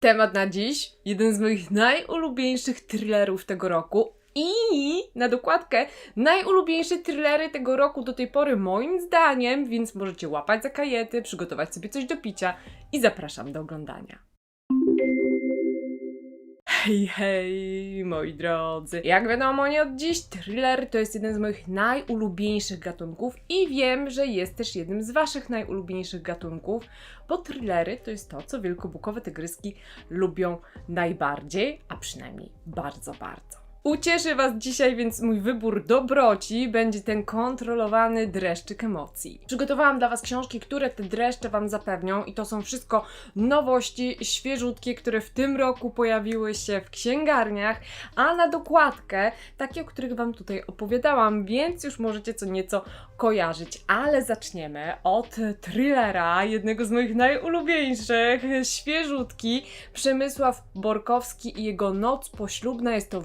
Temat na dziś, jeden z moich najulubieńszych thrillerów tego roku i na dokładkę najulubieńsze thrillery tego roku do tej pory moim zdaniem, więc możecie łapać za kajety, przygotować sobie coś do picia i zapraszam do oglądania. Hej, hej, moi drodzy. Jak wiadomo, nie od dziś thriller to jest jeden z moich najulubieńszych gatunków i wiem, że jest też jednym z waszych najulubieńszych gatunków, bo thrillery to jest to, co wielkobukowe tygryski lubią najbardziej, a przynajmniej bardzo, bardzo. Ucieszy Was dzisiaj więc mój wybór dobroci będzie ten kontrolowany dreszczyk emocji. Przygotowałam dla Was książki, które te dreszcze Wam zapewnią i to są wszystko nowości, świeżutkie, które w tym roku pojawiły się w księgarniach, a na dokładkę takie, o których Wam tutaj opowiadałam, więc już możecie co nieco kojarzyć. Ale zaczniemy od thrillera, jednego z moich najulubieńszych, świeżutki, Przemysław Borkowski i jego Noc poślubna. Jest to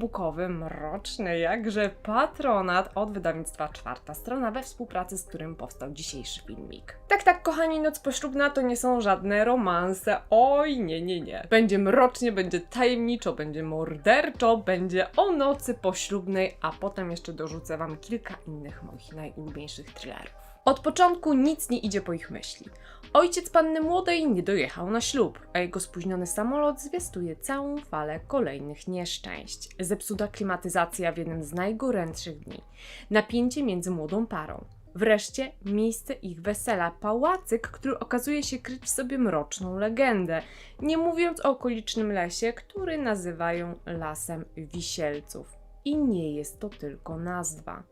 wielkobukowy, mroczny, jakże patronat od wydawnictwa Czwarta Strona, we współpracy z którym powstał dzisiejszy filmik. Tak, tak, kochani, Noc poślubna to nie są żadne romanse. Oj, nie, nie, nie. Będzie mrocznie, będzie tajemniczo, będzie morderczo, będzie o nocy poślubnej, a potem jeszcze dorzucę Wam kilka innych moich najulubieńszych thrillerów. Od początku nic nie idzie po ich myśli. Ojciec panny młodej nie dojechał na ślub, a jego spóźniony samolot zwiastuje całą falę kolejnych nieszczęść. Zepsuta klimatyzacja w jednym z najgorętszych dni. Napięcie między młodą parą. Wreszcie miejsce ich wesela, pałacyk, który okazuje się kryć w sobie mroczną legendę, nie mówiąc o okolicznym lesie, który nazywają Lasem Wisielców. I nie jest to tylko nazwa.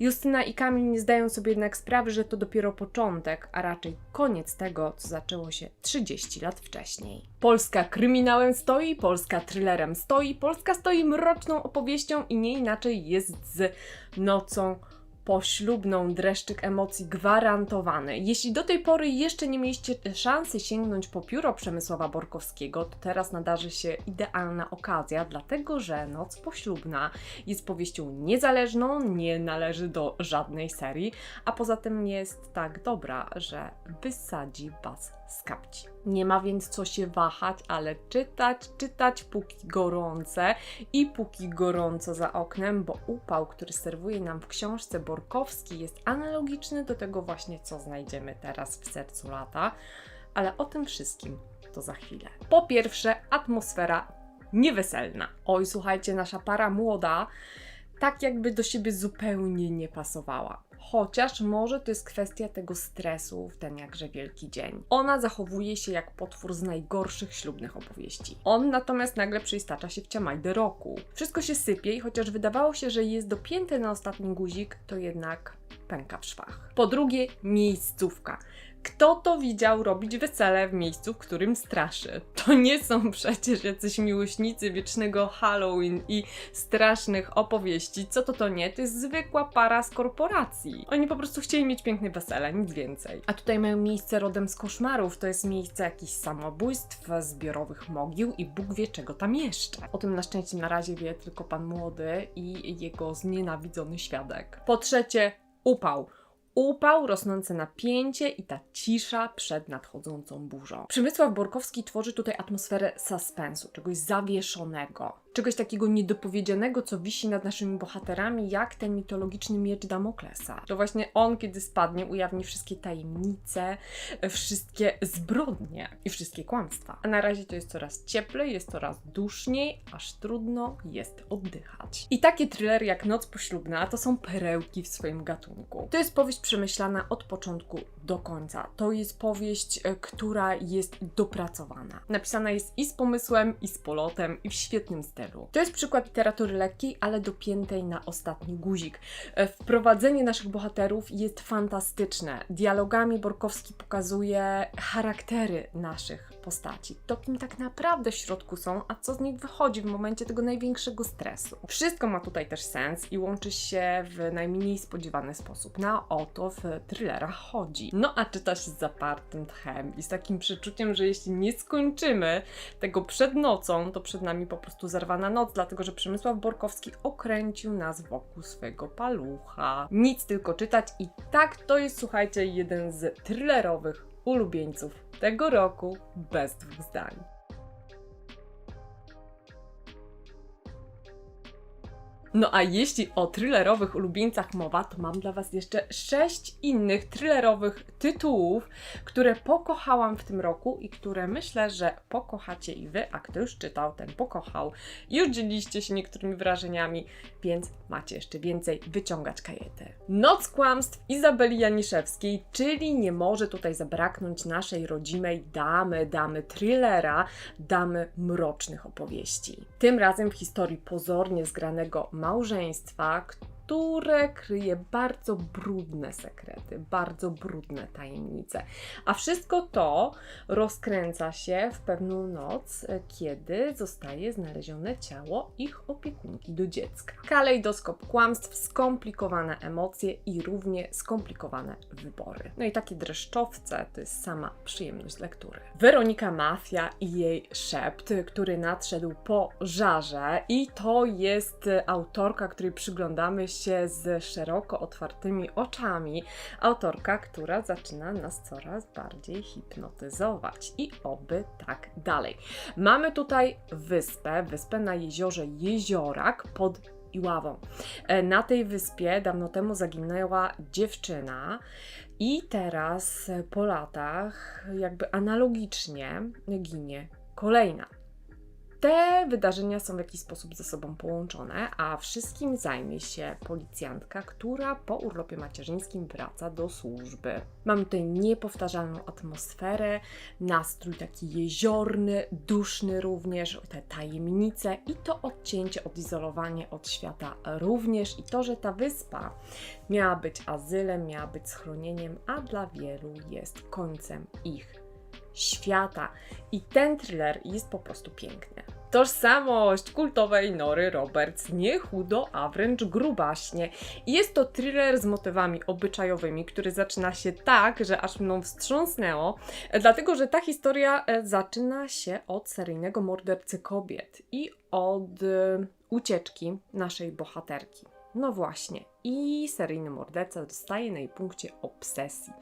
Justyna i Kamil nie zdają sobie jednak sprawy, że to dopiero początek, a raczej koniec tego, co zaczęło się 30 lat wcześniej. Polska kryminałem stoi, Polska thrillerem stoi, Polska stoi mroczną opowieścią i nie inaczej jest z nocą poślubną dreszczyk emocji gwarantowany. Jeśli do tej pory jeszcze nie mieliście szansy sięgnąć po pióro Przemysława Borkowskiego, to teraz nadarzy się idealna okazja, dlatego że Noc Poślubna jest powieścią niezależną, nie należy do żadnej serii, a poza tym jest tak dobra, że wysadzi Was z kapci. Nie ma więc co się wahać, ale czytać, czytać póki gorące i póki gorąco za oknem, bo upał, który serwuje nam w książce Borkowski jest analogiczny do tego właśnie, co znajdziemy teraz w sercu lata, ale o tym wszystkim to za chwilę. Po pierwsze, atmosfera nieweselna. Oj, słuchajcie, nasza para młoda tak jakby do siebie zupełnie nie pasowała. Chociaż może to jest kwestia tego stresu w ten jakże wielki dzień. Ona zachowuje się jak potwór z najgorszych ślubnych opowieści. On natomiast nagle przystacza się w ciamajdę roku. Wszystko się sypie i chociaż wydawało się, że jest dopięte na ostatni guzik, to jednak pęka w szwach. Po drugie, miejscówka. Kto to widział robić wesele w miejscu, w którym straszy? To nie są przecież jacyś miłośnicy wiecznego Halloween i strasznych opowieści. Co to to nie? To jest zwykła para z korporacji. Oni po prostu chcieli mieć piękne wesele, nic więcej. A tutaj mają miejsce rodem z koszmarów. To jest miejsce jakichś samobójstw, zbiorowych mogił i Bóg wie czego tam jeszcze. O tym na szczęście na razie wie tylko pan młody i jego znienawidzony świadek. Po trzecie, upał upał, rosnące napięcie i ta cisza przed nadchodzącą burzą. Przemysław Borkowski tworzy tutaj atmosferę suspensu, czegoś zawieszonego, czegoś takiego niedopowiedzianego, co wisi nad naszymi bohaterami, jak ten mitologiczny miecz Damoklesa. To właśnie on, kiedy spadnie, ujawni wszystkie tajemnice, wszystkie zbrodnie i wszystkie kłamstwa. A na razie to jest coraz cieplej, jest coraz duszniej, aż trudno jest oddychać. I takie thrillery jak Noc Poślubna to są perełki w swoim gatunku. To jest powieść przemyślana od początku do końca. To jest powieść, e, która jest dopracowana. Napisana jest i z pomysłem, i z polotem, i w świetnym stylu. To jest przykład literatury lekkiej, ale dopiętej na ostatni guzik. E, Wprowadzenie naszych bohaterów jest fantastyczne. Dialogami Borkowski pokazuje charaktery naszych postaci. To, kim tak naprawdę w środku są, a co z nich wychodzi w momencie tego największego stresu. Wszystko ma tutaj też sens i łączy się w najmniej spodziewany sposób. Na oto w thrillerach chodzi. No a czyta się z zapartym tchem i z takim przeczuciem, że jeśli nie skończymy tego przed nocą, to przed nami po prostu zerwana noc, dlatego że Przemysław Borkowski okręcił nas wokół swojego palucha. Nic tylko czytać i tak to jest, słuchajcie, jeden z thrillerowych ulubieńców tego roku bez dwóch zdań. No a jeśli o thrillerowych ulubieńcach mowa, to mam dla Was jeszcze sześć innych thrillerowych tytułów, które pokochałam w tym roku i które myślę, że pokochacie i Wy, a kto już czytał, ten pokochał. Już dzieliliście się niektórymi wrażeniami, więc macie jeszcze więcej wyciągać kajety. Noc kłamstw Izabeli Janiszewskiej, czyli nie może tutaj zabraknąć naszej rodzimej damy, damy thrillera, damy mrocznych opowieści. Tym razem w historii pozornie zgranego małżeństwa, które kryje bardzo brudne sekrety, bardzo brudne tajemnice. A wszystko to rozkręca się w pewną noc, e, kiedy zostaje znalezione ciało ich opiekunki do dziecka. Kalejdoskop kłamstw, skomplikowane emocje i równie skomplikowane wybory. No i takie dreszczowce to jest sama przyjemność lektury. Weronika Mafia i jej szept, który nadszedł po żarze i to jest autorka, której przyglądamy się z szeroko otwartymi oczami. Autorka, która zaczyna nas coraz bardziej hipnotyzować i oby tak dalej. Mamy tutaj wyspę, wyspę na jeziorze Jeziorak pod Iławą. E, Na tej wyspie dawno temu zaginęła dziewczyna i teraz po latach jakby analogicznie ginie kolejna. Te wydarzenia są w jakiś sposób ze sobą połączone, a wszystkim zajmie się policjantka, która po urlopie macierzyńskim wraca do służby. Mamy tutaj niepowtarzalną atmosferę, nastrój taki jeziorny, duszny również, te tajemnice i to odcięcie, odizolowanie od świata również i to, że ta wyspa miała być azylem, miała być schronieniem, a dla wielu jest końcem ich świata. I ten thriller jest po prostu piękny. Tożsamość kultowej Nory Roberts, nie chudo, a wręcz grubaśnie. Jest to thriller z motywami obyczajowymi, który zaczyna się tak, że aż mną wstrząsnęło, e, dlatego że ta historia e, zaczyna się od seryjnego mordercy kobiet i od e, ucieczki naszej bohaterki. No właśnie, i seryjny morderca dostaje na jej punkcie obsesji,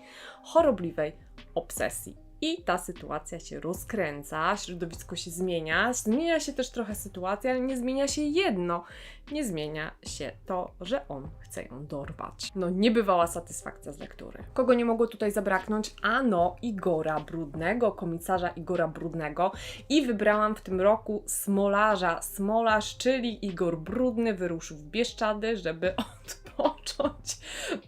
chorobliwej obsesji. I ta sytuacja się rozkręca, środowisko się zmienia, zmienia się też trochę sytuacja, ale nie zmienia się jedno. Nie zmienia się to, że on chce ją dorwać. No, niebywała satysfakcja z lektury. Kogo nie mogło tutaj zabraknąć? Ano, Igora Brudnego, komisarza Igora Brudnego. I wybrałam w tym roku Smolarza. Smolarz, czyli Igor Brudny, wyruszył w Bieszczady, żeby odpocząć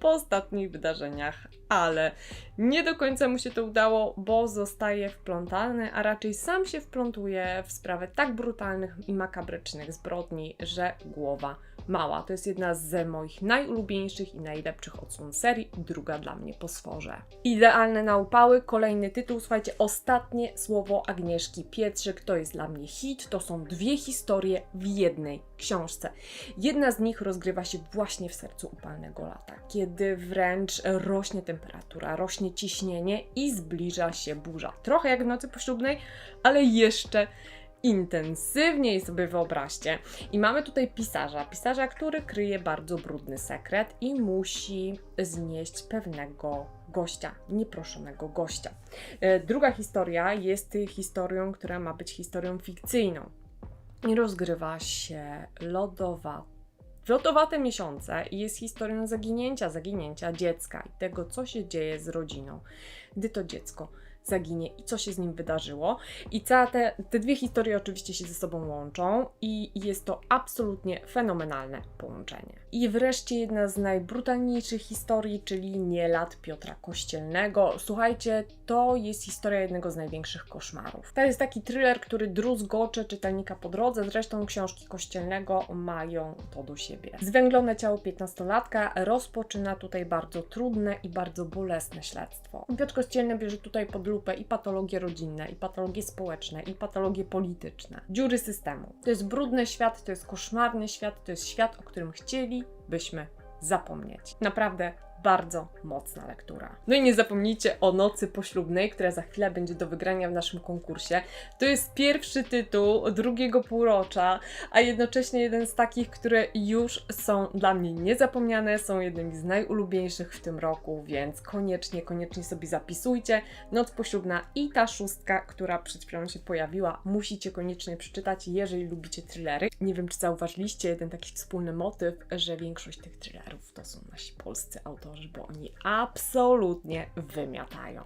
po ostatnich wydarzeniach, ale nie do końca mu się to udało, bo zostaje wplątany, a raczej sam się wplątuje w sprawę tak brutalnych i makabrycznych zbrodni, że głowa mała. To jest jedna z moich najulubieńszych i najlepszych odsłon serii, druga dla mnie po sworze. Idealne na upały, kolejny tytuł, słuchajcie, ostatnie słowo Agnieszki Pietrzyk, to jest dla mnie hit, to są dwie historie w jednej książce. Jedna z nich rozgrywa się właśnie w sercu upalnego lata, kiedy wręcz rośnie temperatura, rośnie ciśnienie i zbliża się burza. Trochę jak w nocy poślubnej, ale jeszcze intensywniej sobie wyobraźcie. I mamy tutaj pisarza, pisarza, który kryje bardzo brudny sekret i musi znieść pewnego gościa, nieproszonego gościa. E, Druga historia jest historią, która ma być historią fikcyjną. I rozgrywa się lodowa w lodowate miesiące i jest historią zaginięcia, zaginięcia dziecka i tego, co się dzieje z rodziną, gdy to dziecko zaginie i co się z nim wydarzyło. I całe te, te dwie historie oczywiście się ze sobą łączą i jest to absolutnie fenomenalne połączenie. I wreszcie jedna z najbrutalniejszych historii, czyli Nielat Piotra Kościelnego. Słuchajcie, to jest historia jednego z największych koszmarów. To jest taki thriller, który druzgocze czytelnika po drodze, zresztą książki Kościelnego mają to do siebie. Zwęglone ciało 15-latka rozpoczyna tutaj bardzo trudne i bardzo bolesne śledztwo. Piotr Kościelny bierze tutaj pod lupę i patologie rodzinne, i patologie społeczne, i patologie polityczne. Dziury systemu. To jest brudny świat, to jest koszmarny świat, to jest świat, o którym chcielibyśmy zapomnieć. Naprawdę bardzo mocna lektura. No i nie zapomnijcie o Nocy Poślubnej, która za chwilę będzie do wygrania w naszym konkursie. To jest pierwszy tytuł drugiego półrocza, a jednocześnie jeden z takich, które już są dla mnie niezapomniane, są jednymi z najulubieńszych w tym roku, więc koniecznie, koniecznie sobie zapisujcie. Noc Poślubna i ta szóstka, która przed chwilą się pojawiła, musicie koniecznie przeczytać, jeżeli lubicie thrillery. Nie wiem, czy zauważyliście jeden taki wspólny motyw, że większość tych thrillerów to są nasi polscy autorzy, bo oni absolutnie wymiatają.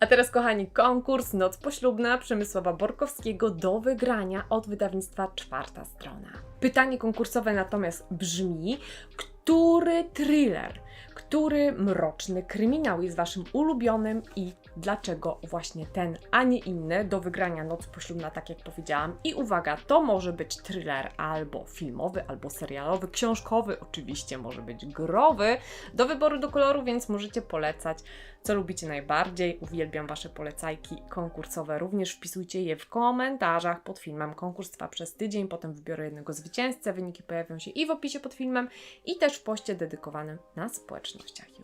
A teraz, kochani, konkurs Noc Poślubna Przemysława Borkowskiego do wygrania od wydawnictwa Czwarta Strona. Pytanie konkursowe natomiast brzmi, który thriller, który mroczny kryminał jest Waszym ulubionym i dlaczego właśnie ten, a nie inny do wygrania Noc Poślubna, tak jak powiedziałam. I uwaga, to może być thriller albo filmowy, albo serialowy, książkowy, oczywiście może być growy, do wyboru do koloru, więc możecie polecać, co lubicie najbardziej. Uwielbiam Wasze polecajki konkursowe, również wpisujcie je w komentarzach pod filmem. Konkurs trwa przez tydzień, potem wybiorę jednego zwycięzcę, wyniki pojawią się i w opisie pod filmem, i też w poście dedykowanym na społecznościach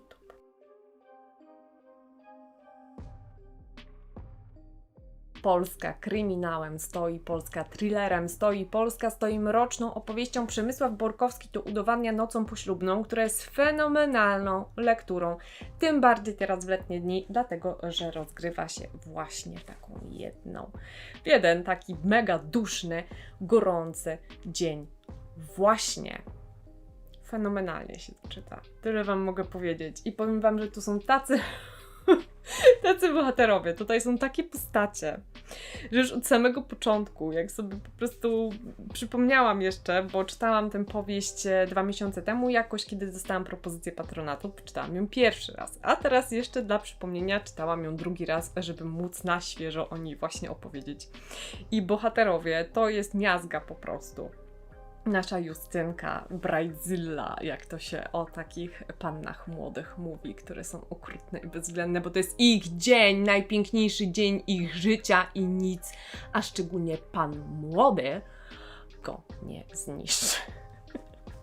Polska kryminałem stoi, Polska thrillerem stoi, Polska stoi mroczną opowieścią. Przemysław Borkowski to udowadnia nocą poślubną, która jest fenomenalną lekturą. Tym bardziej teraz w letnie dni, dlatego że rozgrywa się właśnie taką jedną. W jeden taki mega duszny, gorący dzień. Właśnie fenomenalnie się czyta. Tyle Wam mogę powiedzieć. I powiem Wam, że tu są tacy. tacy bohaterowie, tutaj są takie postacie, że już od samego początku, jak sobie po prostu przypomniałam jeszcze, bo czytałam tę powieść e, dwa miesiące temu, jakoś kiedy dostałam propozycję patronatu, czytałam ją pierwszy raz, a teraz jeszcze dla przypomnienia czytałam ją drugi raz, żeby móc na świeżo o niej właśnie opowiedzieć. I bohaterowie to jest miazga po prostu nasza Justynka, Bridezilla, jak to się o takich pannach młodych mówi, które są okrutne i bezwzględne, bo to jest ich dzień, najpiękniejszy dzień ich życia i nic, a szczególnie pan młody go nie zniszczy.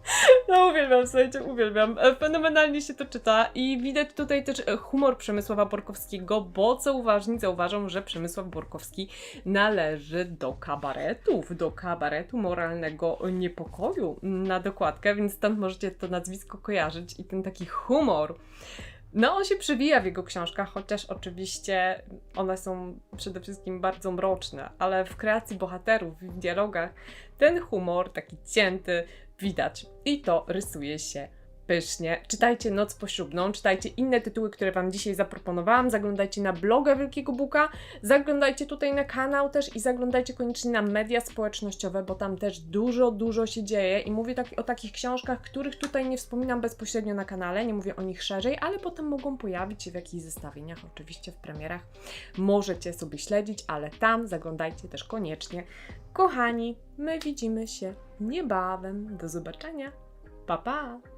No uwielbiam, słuchajcie, uwielbiam. E, Fenomenalnie się to czyta i widać tutaj też e, humor Przemysława Borkowskiego, bo co uważni zauważą, że Przemysław Borkowski należy do kabaretów, do kabaretu moralnego niepokoju na dokładkę, więc stąd możecie to nazwisko kojarzyć i ten taki humor. No, on się przewija w jego książkach, chociaż oczywiście one są przede wszystkim bardzo mroczne, ale w kreacji bohaterów, w dialogach, ten humor taki cięty widać. I to rysuje się pysznie. Czytajcie Noc Poślubną, czytajcie inne tytuły, które Wam dzisiaj zaproponowałam, zaglądajcie na bloga Wielkiego Buka, zaglądajcie tutaj na kanał też i zaglądajcie koniecznie na media społecznościowe, bo tam też dużo, dużo się dzieje i mówię tak, o takich książkach, których tutaj nie wspominam bezpośrednio na kanale, nie mówię o nich szerzej, ale potem mogą pojawić się w jakichś zestawieniach, oczywiście w premierach. Możecie sobie śledzić, ale tam zaglądajcie też koniecznie. Kochani, my widzimy się niebawem. Do zobaczenia. Pa, pa!